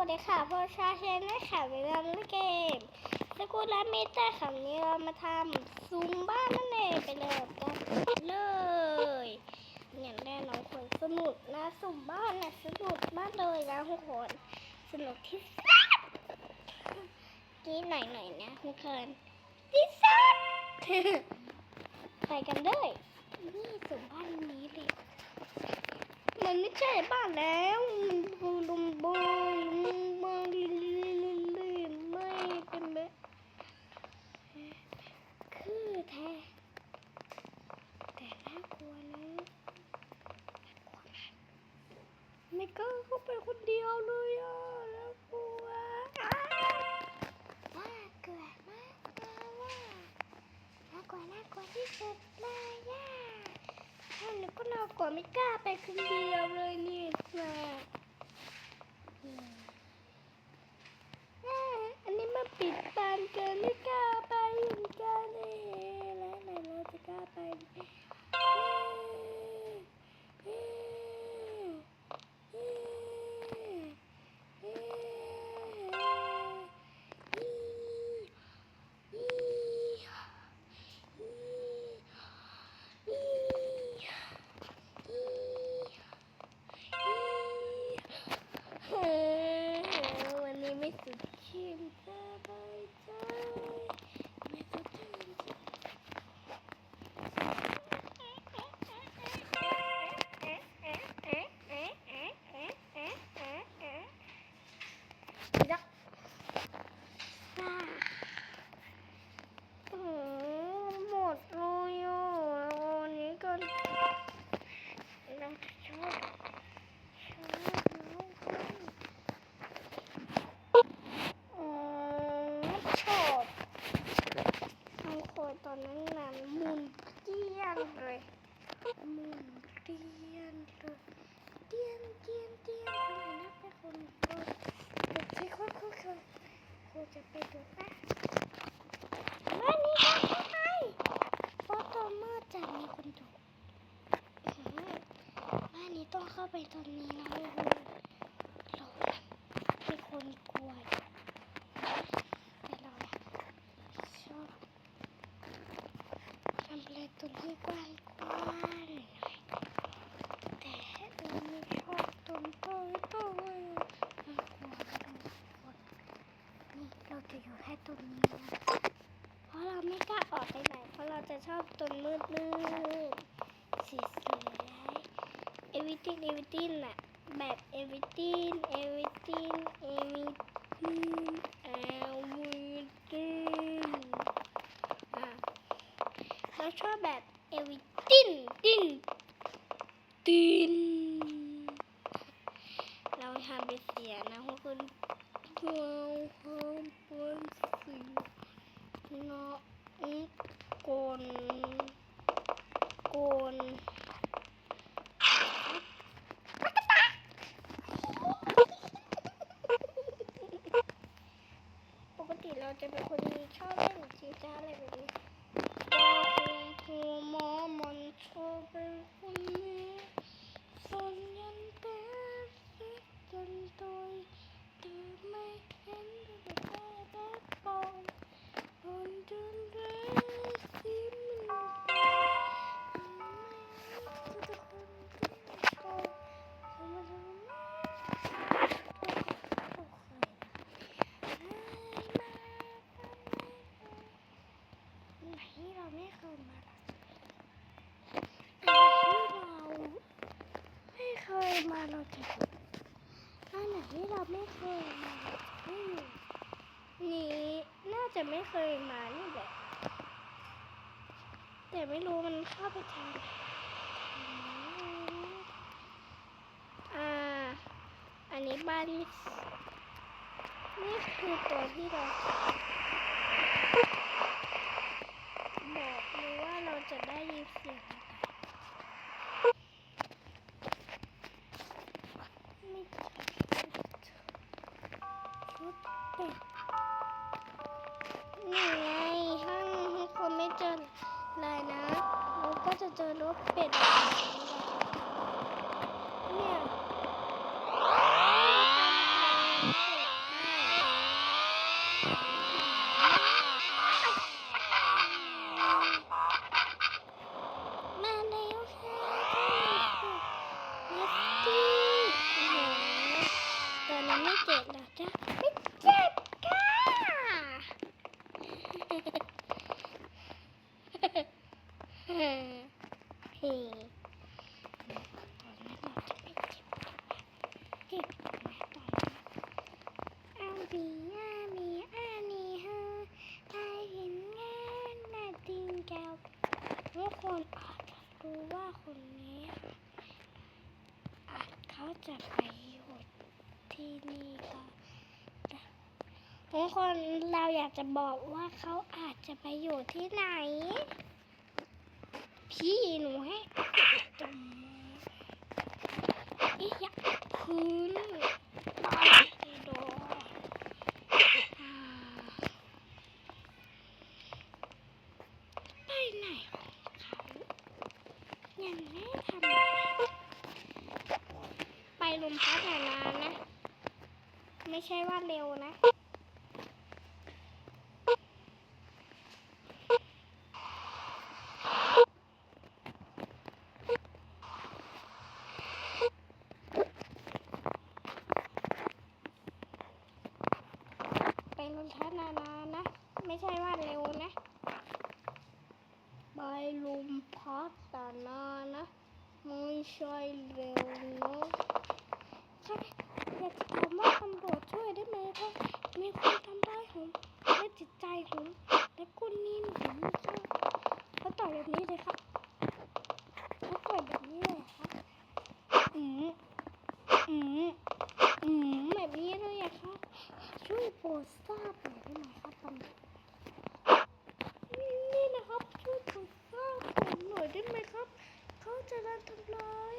วัสดีค่ะพวกชาเชนนะคะเวลาเล่นเกมสกุลามิเตอร์คำนี้เรามาทำซุ้มบ้านนั่นเองไปเลยกันเลยอย่างแรกน้องคนสนุกนะซุ้มบ้านนะสนุกมากเลยนะทุกคนสนุกที่สุดกี้หน่อยหน่อยๆนะทุกคนที่สุดไปกันเลยนี่ซุ้มบ้านนี้เลย มันไม่ใช่บ้านแล้วบูลุมบูลุมบูลิลิลิลิไม่เป็นแบบคือแท้แต่น่ากลัวนะน่ากลัวมากไม่กล้าเข้าไปคนเดียวเลยอะน่ากลัวอ้าวน่ากลัวมากเลยอะน่ากลัวน่ากลัวที่สุดเลยอะ ท่านก็น่ากว่าไม่กล้าไปคนเดียวเลยนี่นะอืมอ่าอันนี้มันปิดบานเกินไม่กล้าไปเหมือนกันเลยแล้วไหนเราจะกล้าไปเอ๊ะเอ๊ะเอ๊ะเอ๊ะอีอีอีอี เฮ้ยวันนี้ไม่สุดชื่นสบายใจไม่สุดชื่นยักซ่าโอ้โหหมดเลยอะวันนี้ก็เราชอบ อืมชอบน้องโคยตอนนั้นนั้นหมุนเตี้ยนเลยมุนเตี้ยนเลยเตี้ยนเตี้ยนเตี้ยนทำไมนับไปคนเดียวเด็กที่คนคนคนครูจะไปดูนะมานี่นะเข้าไปเพราะตอนมืดจะมีคนดูบ้านนี้ต้องเข้าไปตอนนี้นะโอ้โหเราแบบเป็นคนกลัวอยู่แต่เราอะชอบทำอะไรตรงที่ กว้างกว้างแต่เราไม่ชอบตรงโต้โต้เลยน่ากลัวทุกคนนี่เราจะอยู่แค่ตรงนี้นะเพราะเราไม่กล้าออกไปไหนเพราะเราจะชอบตรงมืดมืดสีสวยเอวิตินเอวิตินอะแบบเอวิตินเอวิตินเอวิตินเอวิตินอะเราชอบแบบ เอวิตินตินตินเราทำเป็นเสียงนะพวกคุณเราทำเป็นเสียงเนาะอืมกลก ยมาเราจะอันไหนที่เราไม่เคยมานี่น่าจะไม่เคยมานี่แหละแต่ไม่รู้มันเข้าไปทางไหนอ่า อันนี้บ้านนี่คือตัวที่เราบอกเลยว่าเราจะได้ยินเสียง จะเจอรถเป็ดเนี่ยมาแล้วค่ะนัตตี้โอ้โหตอนนี้ไม่เจ็บหรอจ๊ะไม่เจ็บค่ะเฮ้เฮ้เจ็บนะตอนนี้อาบีอามีอานีเฮอไอเห็นงานนาติงแก้ว ทุก คนอาจจะรู้ว่าคนนี้อาจเขาจะไปอยู่ที่นี่ก็ทุกคนเราอยากจะบอกว่าเขาอาจจะไปอยู่ที่ไหน พี่หนูให้จมอีอยากพื้นตายโดอ่าไปไหนของเขา ยังไม่ทำอะไรไปลมพัดนานๆนะ ไม่ใช่ว่าเร็วนะไปลมพัดนานๆนะ ไม่ใช่ว่าเร็วนะไปลุมพัดแต่นานนะ ไม่ใช่เร็วนะค่ะอยากจะถามว่าตำรวจช่วยได้ไหมครับมีคนทำร้ายผมและจิตใจผมและคุณนินผมไม่ชอบเขาต่อยแบบนี้เลยครับเขาต่อยแบบนี้เลยครับ อืม อืมแบบนี้เลยอะครับ ช่วยโปรดทราบหน่อยได้ไหมครับตำรวจนี่นะครับ ช่วยผมทราบผมหน่อยได้ไหมครับ เขาจะรันทำร้าย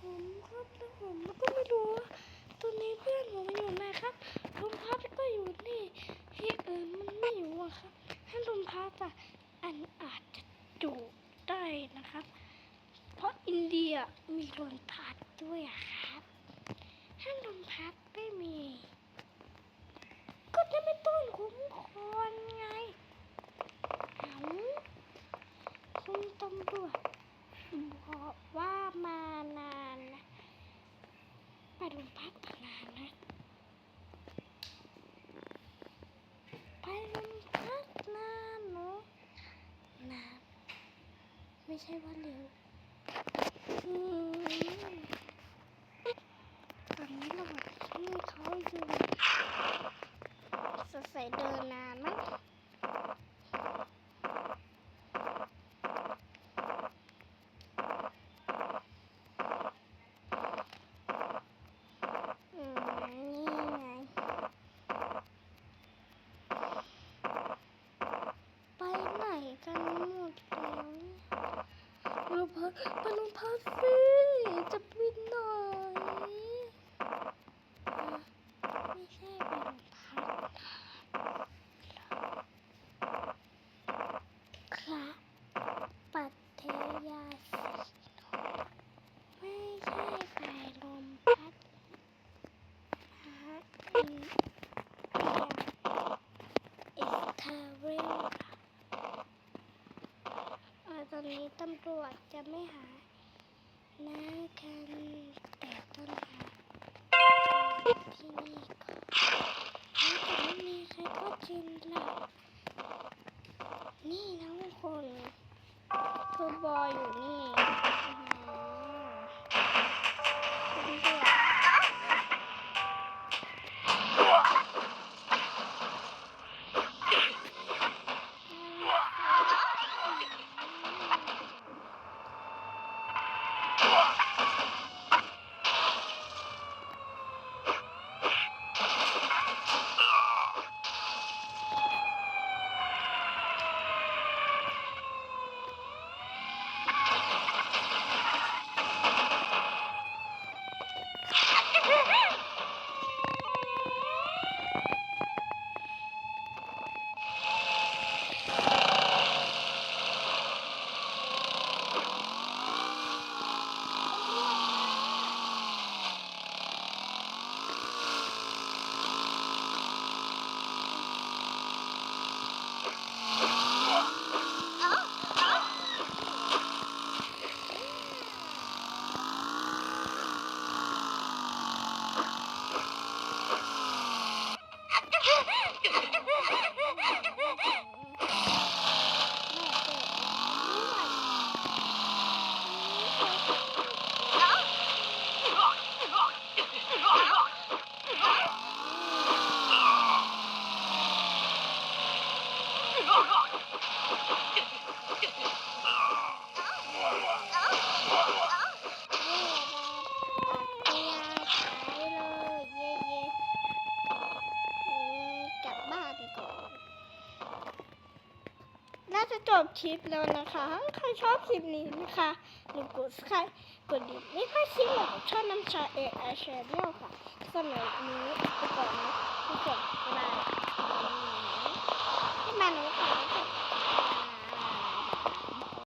ผมครับแล้วผมก็ไม่รู้ว่าตอนนี้เพื่อนผมอยู่ไหนครับลมพัดก็อยู่นี่ที่อื่นมันไม่อยู่อะครับถ้าลมพัดอะอันอาจจะจูได้นะครับ เพราะอินเดียมีลมพัดด้วยอะครับ ถ้าลมพัดไม่มี ก็จะไม่ต้นคุ้มครองไง เอาคุณตำรวจบอกว่ามานานนะไปโรงพักมานานนะ ไปโรงพักนานเนาะนาน ไม่ใช่ว่าเร็วอืมตอนนี้เราช่วยเขาอยู่สดใสยเดินนานมั้ง อืมนี่ไง ไปไหนกันหมดแล้วเนี่ย โรงพักไปโรงพักสิจะบินหน่อยอะไม่ใช่ไปโรงพักครับปัทยาสีไม่ใช่ไปลมพัด หาอินเดียเอ็กทาเรลเอ่อตอนนี้ตำรวจจะ ไม่หานะกันแต่ต้นหาที่นี่ก่อนแล้วแต่ไม่มีใครก็จินหลับนี่นะทุกคนคือบอยอยู่ ก็จะจบคลิปแล้วนะคะ ใครชอบคลิปนี้นะคะหนึ่กดสไครกดดิบไม่ค่อยชิมหรอกชอบน้ำชาเอไอแชร์แนลค่ะสำหรับนี้ก่อนนะทุกคนบ๊ายบาที่มาหนูค่ะ